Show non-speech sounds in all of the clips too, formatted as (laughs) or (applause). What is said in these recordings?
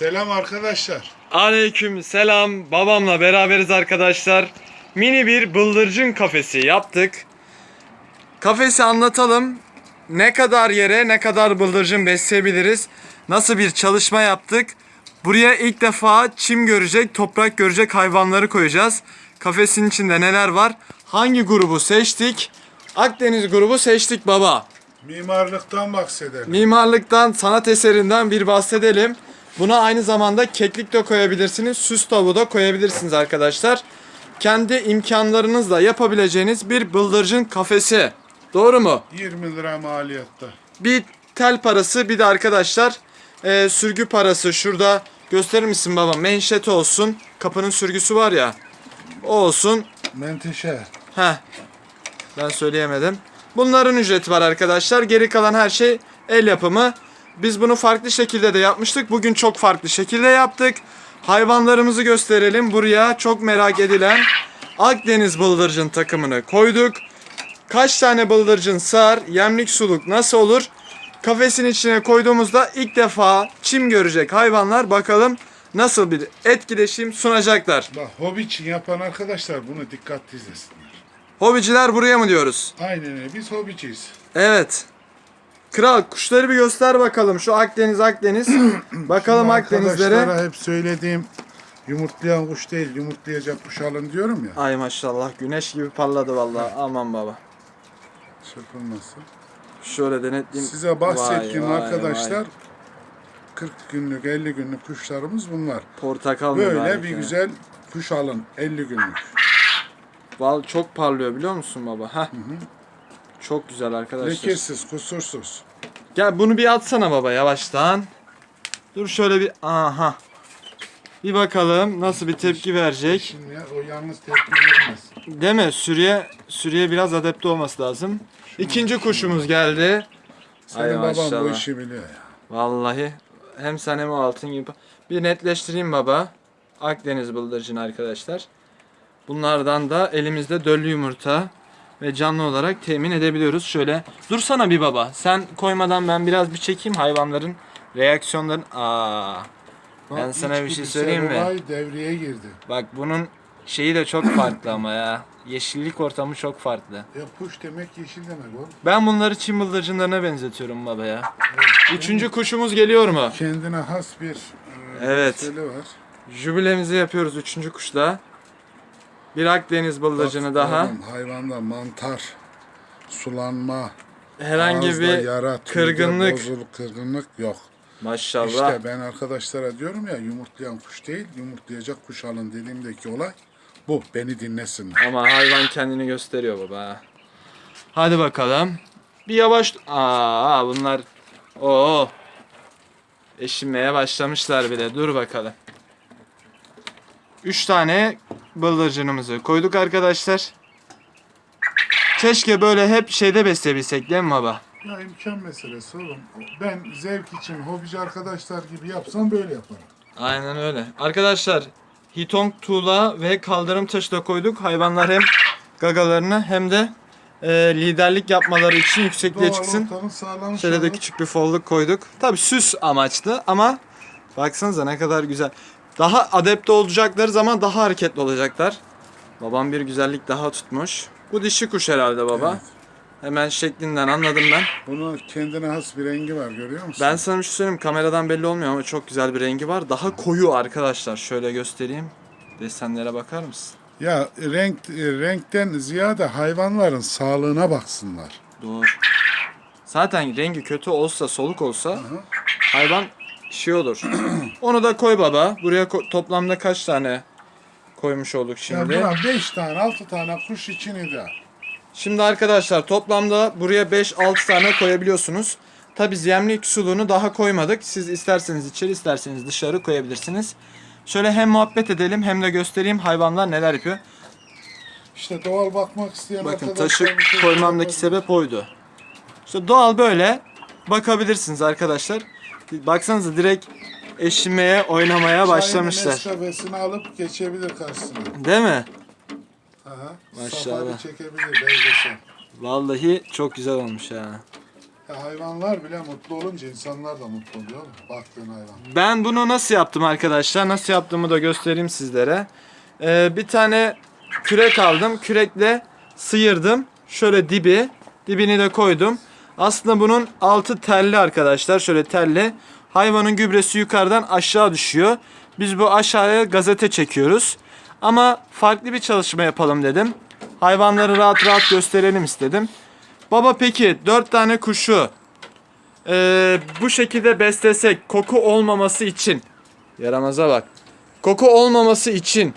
Selam arkadaşlar. Aleyküm selam. Babamla beraberiz arkadaşlar. Mini bir bıldırcın kafesi yaptık. Kafesi anlatalım. Ne kadar yere ne kadar bıldırcın besleyebiliriz? Nasıl bir çalışma yaptık? Buraya ilk defa çim görecek, toprak görecek hayvanları koyacağız. Kafesin içinde neler var? Hangi grubu seçtik? Akdeniz grubu seçtik baba. Mimarlıktan bahsedelim. Mimarlıktan, sanat eserinden bir bahsedelim. Buna aynı zamanda keklik de koyabilirsiniz, süs tavuğu da koyabilirsiniz arkadaşlar. Kendi imkanlarınızla yapabileceğiniz bir bıldırcın kafesi. Doğru mu? 20 lira maliyette. Bir tel parası bir de arkadaşlar e, sürgü parası. Şurada gösterir misin baba? Menşeti olsun. Kapının sürgüsü var ya. O olsun. Menteşe. Heh. Ben söyleyemedim. Bunların ücreti var arkadaşlar. Geri kalan her şey el yapımı. Biz bunu farklı şekilde de yapmıştık. Bugün çok farklı şekilde yaptık. Hayvanlarımızı gösterelim. Buraya çok merak edilen Akdeniz bıldırcın takımını koyduk. Kaç tane bıldırcın sığar? Yemlik suluk nasıl olur? Kafesin içine koyduğumuzda ilk defa çim görecek hayvanlar bakalım nasıl bir etkileşim sunacaklar. Bak hobi için yapan arkadaşlar bunu dikkatli izlesinler. Hobiciler buraya mı diyoruz? Aynen öyle. Biz hobiciyiz. Evet. Kral kuşları bir göster bakalım. Şu Akdeniz Akdeniz. (clears throat) bakalım Şimdi Akdenizlere. Arkadaşlara hep söylediğim yumurtlayan kuş değil yumurtlayacak kuş alın diyorum ya. Ay maşallah güneş gibi parladı vallahi. Aman baba. Çırpılması. Şöyle denetleyeyim. Size bahsettiğim Vay, vay, arkadaşlar vay. 40 günlük 50 günlük kuşlarımız bunlar. Portakal Böyle mübarek bir ya. güzel kuş alın 50 günlük. Val çok parlıyor biliyor musun baba? Heh. Çok güzel arkadaşlar. Lekesiz, kusursuz. Gel bunu bir atsana baba yavaştan. Dur şöyle bir aha. Bir bakalım nasıl bir tepki verecek. Şimdi ya, o yalnız tepki vermez. Değil mi? Sürüye sürüye biraz adapte olması lazım. İkinci kuşumuz geldi. Senin Ay baban bu maşallah. işi biliyor ya. Vallahi hem sen hem o altın gibi. Bir netleştireyim baba. Akdeniz bıldırcın arkadaşlar. Bunlardan da elimizde döllü yumurta ve canlı olarak temin edebiliyoruz. Şöyle dursana bir baba. Sen koymadan ben biraz bir çekeyim hayvanların reaksiyonların. Aa. Ben Bak, sana bir şey söyleyeyim mi? devreye girdi. Bak bunun şeyi de çok farklı ama ya. Yeşillik ortamı çok farklı. Ya kuş demek yeşil demek oğlum. Ben bunları çim bıldırcınlarına benzetiyorum baba ya. Üçüncü kuşumuz geliyor mu? Kendine has bir e, Evet. var. Jübilemizi yapıyoruz üçüncü kuşta. Bir Akdeniz bıldırcını daha. hayvanda mantar, sulanma, Herhangi bir yara, kırgınlık. bozuluk, kırgınlık yok. maşallah. İşte ben arkadaşlara diyorum ya yumurtlayan kuş değil, yumurtlayacak kuş alın dediğimdeki olay bu. Beni dinlesinler. Ama hayvan kendini gösteriyor baba. Hadi bakalım. Bir yavaş. Aa bunlar. Oo. Eşinmeye başlamışlar bile. Dur bakalım. Üç tane bıldırcınımızı koyduk arkadaşlar. Keşke böyle hep şeyde besleyebilsek değil mi baba? Ya imkan meselesi oğlum. Ben zevk için hobici arkadaşlar gibi yapsam böyle yaparım. Aynen öyle. Arkadaşlar Hitong tuğla ve kaldırım taşı da koyduk. Hayvanlar hem gagalarını hem de e, liderlik yapmaları için yüksekliğe Doğal çıksın. sağlanmış Şöyle de küçük bir folluk koyduk. Tabi süs amaçlı ama baksanıza ne kadar güzel. Daha adapte olacakları zaman daha hareketli olacaklar. Babam bir güzellik daha tutmuş. Bu dişi kuş herhalde baba. Evet. Hemen şeklinden anladım ben. Bunun kendine has bir rengi var görüyor musun? Ben sana bir şey söyleyeyim kameradan belli olmuyor ama çok güzel bir rengi var. Daha koyu arkadaşlar. Şöyle göstereyim. Desenlere bakar mısın? Ya renk e, renkten ziyade hayvanların sağlığına baksınlar. Doğru. Zaten rengi kötü olsa, soluk olsa hayvan şey olur. (clears throat) Onu da koy baba. Buraya ko- toplamda kaç tane koymuş olduk Ya şimdi? buna 5 tane 6 tane kuş için ideal. Şimdi arkadaşlar toplamda buraya 5-6 tane koyabiliyorsunuz. Tabi yemlik suluğunu daha koymadık. Siz isterseniz içeri isterseniz dışarı koyabilirsiniz. Şöyle hem muhabbet edelim hem de göstereyim hayvanlar neler yapıyor. İşte doğal bakmak isteyen Bakın taşı şey koymamdaki sebep oydu. İşte doğal böyle bakabilirsiniz arkadaşlar. Baksanıza direkt eşimeye oynamaya Çayını, başlamışlar. Nescafe'sini alıp geçebilir karşısına. Değil mi? Aha. Maşallah. Safari çekebilir belgesel. Vallahi çok güzel olmuş ha. Ya hayvanlar bile mutlu olunca insanlar da mutlu oluyor. Baktığın hayvan. Ben bunu nasıl yaptım arkadaşlar? Nasıl yaptığımı da göstereyim sizlere. Ee, bir tane kürek aldım. Kürekle sıyırdım. Şöyle dibi. Dibini de koydum. Aslında bunun altı telli arkadaşlar. Şöyle telli. Hayvanın gübresi yukarıdan aşağı düşüyor. Biz bu aşağıya gazete çekiyoruz. Ama farklı bir çalışma yapalım dedim. Hayvanları rahat rahat gösterelim istedim. Baba peki 4 tane kuşu ee, bu şekilde beslesek koku olmaması için yaramaza bak. Koku olmaması için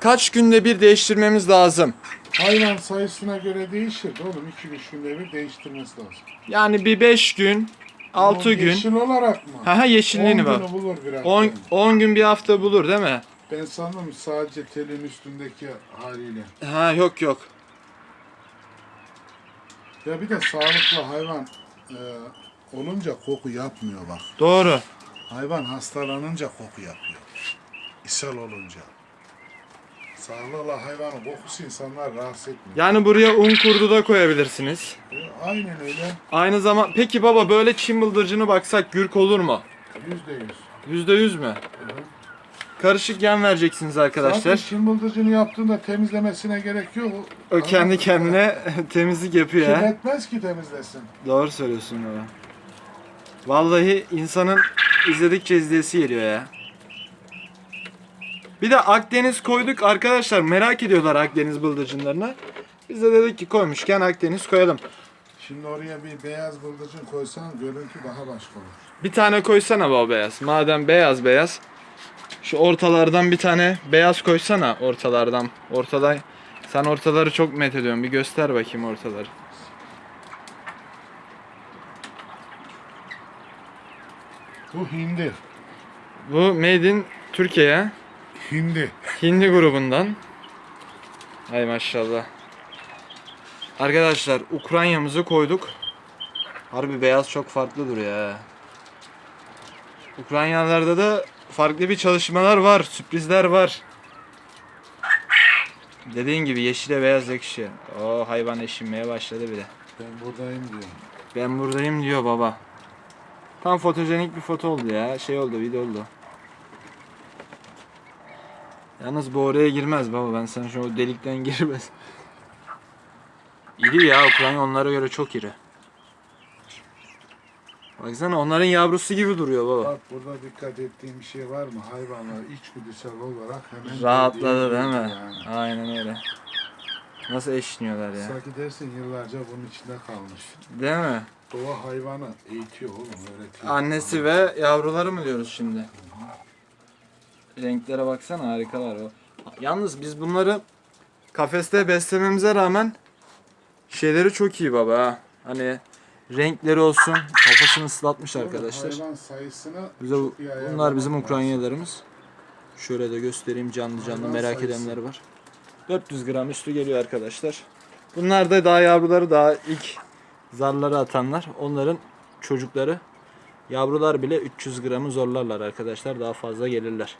kaç günde bir değiştirmemiz lazım? Hayvan sayısına göre değişir de oğlum. 2-3 günde bir değiştirmesi lazım. Yani bir 5 gün, 6 Ama gün. Yeşil olarak mı? Ha ha yeşilliğini 10 bak. günü bulur bir hafta. 10 10 gün bir hafta bulur değil mi? Ben sandım sadece telin üstündeki haliyle. Ha yok yok. Ya bir de sağlıklı hayvan e, olunca koku yapmıyor bak. Doğru. Hayvan hastalanınca koku yapıyor. İshal olunca. Sağlıklı hayvanın kokusu insanlar rahatsız etmiyor. Yani buraya un kurdu da koyabilirsiniz. E, aynen öyle. Aynı zaman peki baba böyle çim bıldırcını baksak gürk olur mu? Yüzde yüz. %100 mü? Karışık yem vereceksiniz Zaten arkadaşlar. çim bıldırcını yaptığında temizlemesine gerek yok. O kendi kendine (laughs) temizlik yapıyor ha. Kirletmez ki temizlesin. Doğru söylüyorsun baba. Vallahi insanın izledikçe izleyesi geliyor ya. Bir de Akdeniz koyduk arkadaşlar merak ediyorlar Akdeniz bıldırcınlarına. Biz de dedik ki koymuşken Akdeniz koyalım. Şimdi oraya bir beyaz bıldırcın koysan görüntü daha başka olur. Bir tane koysana baba beyaz. Madem beyaz beyaz. Şu ortalardan bir tane beyaz koysana ortalardan. Ortadan. Sen ortaları çok met ediyorsun. Bir göster bakayım ortaları. Bu hindi. Bu Made in Türkiye. Hindi. Hindi grubundan. Ay maşallah. Arkadaşlar Ukrayna'mızı koyduk. Harbi beyaz çok farklı duruyor ha. Ukraynalarda da farklı bir çalışmalar var, sürprizler var. Dediğin gibi yeşile beyaz yakışıyor. O hayvan eşinmeye başladı bile. Ben buradayım diyor. Ben buradayım diyor baba. Tam fotojenik bir foto oldu ya. Şey oldu, video oldu. Yalnız bu oraya girmez baba. Ben sana şu o delikten (laughs) girmez. İri ya Ukrayna onlara göre çok iri. Baksana onların yavrusu gibi duruyor baba. Bak burada dikkat ettiğim bir şey var mı? Hayvanlar içgüdüsel olarak hemen Rahatladı değil mi? yani. Aynen öyle. Nasıl eşiniyorlar ya. Sanki dersin yıllarca bunun içinde kalmış. Değil mi? Doğa hayvanı eğitiyor oğlum, öğretiyor. Annesi ve yavruları mı diyoruz şimdi? Renklere baksana harikalar o. Yalnız biz bunları kafeste beslememize rağmen şeyleri çok iyi baba ha. Hani renkleri olsun. Kafasını ıslatmış arkadaşlar. Hayvan sayısını Bize bu- çok iyi bunlar ayarlamak bizim lazım. Ukraynalılarımız. Şöyle de göstereyim canlı canlı Hayvan merak sayısı. edenler var. 400 gram üstü geliyor arkadaşlar. Bunlar da daha yavruları daha ilk zarları atanlar. Onların çocukları yavrular bile 300 gramı zorlarlar arkadaşlar. Daha fazla gelirler.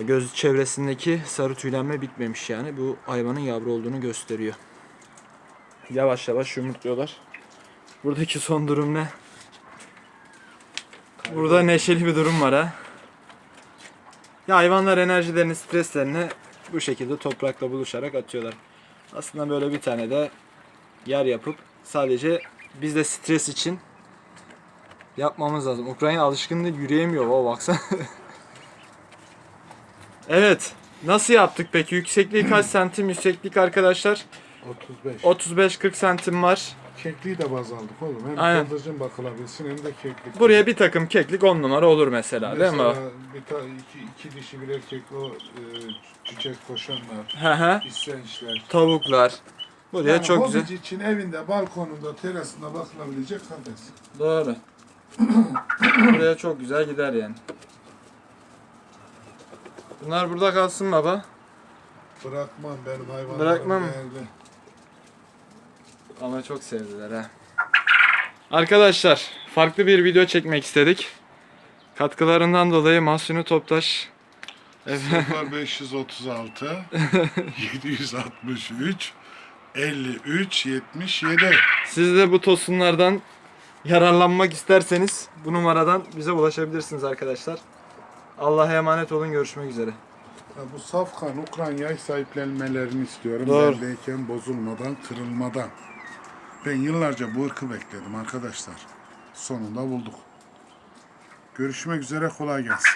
Göz çevresindeki sarı tüylenme bitmemiş yani. Bu hayvanın yavru olduğunu gösteriyor. Yavaş yavaş yumurtluyorlar. Buradaki son durum ne? Burada neşeli bir durum var ha. Ya hayvanlar enerjilerini, streslerini bu şekilde toprakla buluşarak atıyorlar. Aslında böyle bir tane de yer yapıp sadece biz de stres için yapmamız lazım. Ukrayna alışkın değil, yürüyemiyor. O baksana. (laughs) evet. Nasıl yaptık peki? Yüksekliği kaç (clears throat) santim? Yükseklik arkadaşlar 35. 35-40 santim var. Kekliği de baz aldık oğlum. Hem Aynen. bıldırcın bakılabilsin hem de keklik. Buraya bir takım keklik 10 numara olur mesela, değil mi? Mesela bir ta, iki, iki dişi bir erkek o e, çiçek koşanlar, Hı hı. islençler. Tavuklar. Buraya Yani çok hobici güzel. için evinde, balkonunda, terasında bakılabilecek kafes. Doğru. (clears throat) Buraya çok güzel gider yani. Bunlar burada kalsın baba. Bırakmam benim hayvanlarım Bırakmam. değerli. Ama çok sevdiler ha. Arkadaşlar farklı bir video çekmek istedik. Katkılarından dolayı Mahsuni Toptaş Evet. 0536 763 53 77. Siz de bu tosunlardan yararlanmak isterseniz bu numaradan bize ulaşabilirsiniz arkadaşlar. Allah'a emanet olun. Görüşmek üzere. Ya bu safkan Ukrayna'yı sahiplenmelerini istiyorum. Doğru. Bendeyken bozulmadan, kırılmadan. Ben yıllarca bu ırkı bekledim arkadaşlar. Sonunda bulduk. Görüşmek üzere kolay gelsin.